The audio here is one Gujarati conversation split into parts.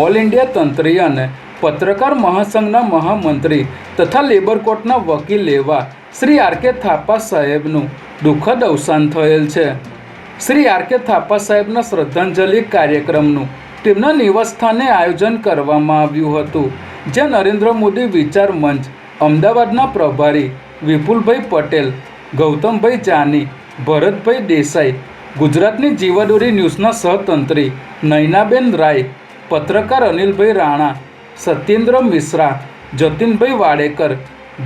ઓલ ઇન્ડિયા તંત્રી અને પત્રકાર મહાસંઘના મહામંત્રી તથા લેબર કોર્ટના વકીલ એવા શ્રી આર કે થાપા સાહેબનું દુઃખદ અવસાન થયેલ છે. શ્રી આર કે થાપા સાહેબના શ્રદ્ધાંજલિ કાર્યક્રમનું તેમના નિવાસસ્થાને આયોજન કરવામાં આવ્યું હતું, જ્યાં નરેન્દ્ર મોદી વિચાર મંચ, અમદાવાદના પ્રભારી વિપુલભાઈ પટેલ, ગૌતમભાઈ જાની, ભરતભાઈ દેસાઈ, ગુજરાતની જીવાદોરી ન્યૂઝના સહતંત્રી નયનાબેન રાય પત્રકાર અનિલભાઈ રાણા સત્યેન્દ્ર મિશ્રા, જતીનભાઈ વાડેકર,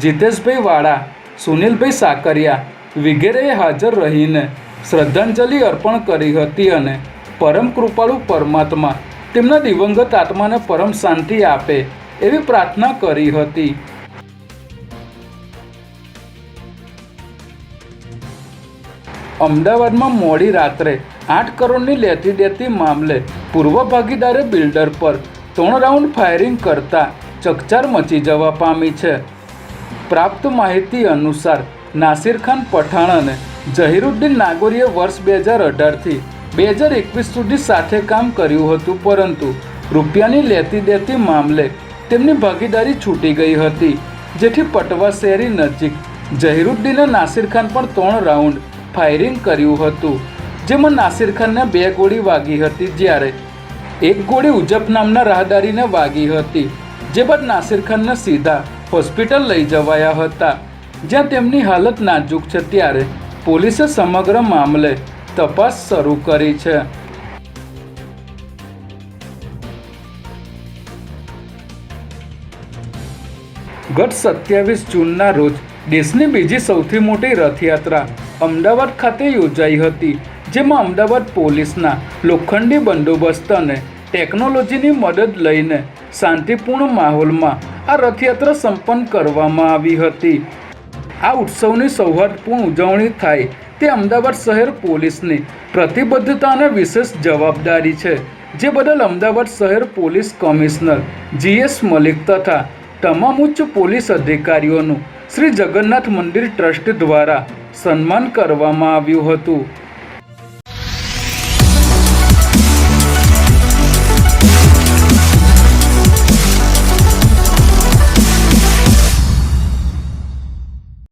જીતેશભાઈ વાડા, સુનિલભાઈ સાકરિયા વગેરેએ હાજર રહીને શ્રદ્ધાંજલિ અર્પણ કરી હતી અને પરમ કૃપાળુ પરમાત્મા તેમના દિવંગત આત્માને પરમ શાંતિ આપે એવી પ્રાર્થના કરી હતી. અમદાવાદમાં મોડી રાત્રે આઠ કરોડની લેતી દેતી મામલે પૂર્વ ભાગીદારે બિલ્ડર પર ત્રણ રાઉન્ડ ફાયરિંગ કરતા ચકચાર મચી જવા પામી છે. પ્રાપ્ત માહિતી અનુસાર નાસિર ખાન પઠાણ અને ઝહીરુદ્દીન નાગોરીએ વર્ષ બે હજાર અઢારથી બે હજાર એકવીસ સુધી સાથે કામ કર્યું હતું, પરંતુ રૂપિયાની લેતી દેતી મામલે તેમની ભાગીદારી છૂટી ગઈ હતી, જેથી પટવા શેરી નજીક ઝહીરુદ્દીને નાસિર ખાન પર ત્રણ રાઉન્ડ ફાયરિંગ કર્યું હતું, જેમાં નાસિર ખાનને બે ગોળી વાગી હતી જ્યારે એક ગોળી ઉજપ નામના રાહદારીને વાગી હતી, જે બાદ નાસિર ખાનને સીધા હોસ્પિટલ લઈ જવાયા હતા, જ્યાં તેમની હાલત નાજુક છે ત્યારે પોલીસે સમગ્ર મામલે તપાસ શરૂ કરી છે. ગત સત્યાવીસ જૂનના રોજ દેશની બીજી સૌથી મોટી રથયાત્રા અમદાવાદ ખાતે યોજાઈ હતી, જેમાં અમદાવાદ પોલીસના લોખંડી બંદોબસ્ત અને ટેકનોલોજીની મદદ લઈને શાંતિપૂર્ણ માહોલમાં આ રથયાત્રા સંપન્ન કરવામાં આવી હતી. આ ઉત્સવની સૌહાર્દપૂર્ણ ઉજવણી થાય તે અમદાવાદ શહેર પોલીસની પ્રતિબદ્ધતા અને વિશેષ જવાબદારી છે, જે બદલ અમદાવાદ શહેર પોલીસ કમિશનર જીએસ મલિક તથા તમામ ઉચ્ચ પોલીસ અધિકારીઓનું શ્રી જગન્નાથ મંદિર ટ્રસ્ટ દ્વારા સન્માન કરવામાં આવ્યું હતું.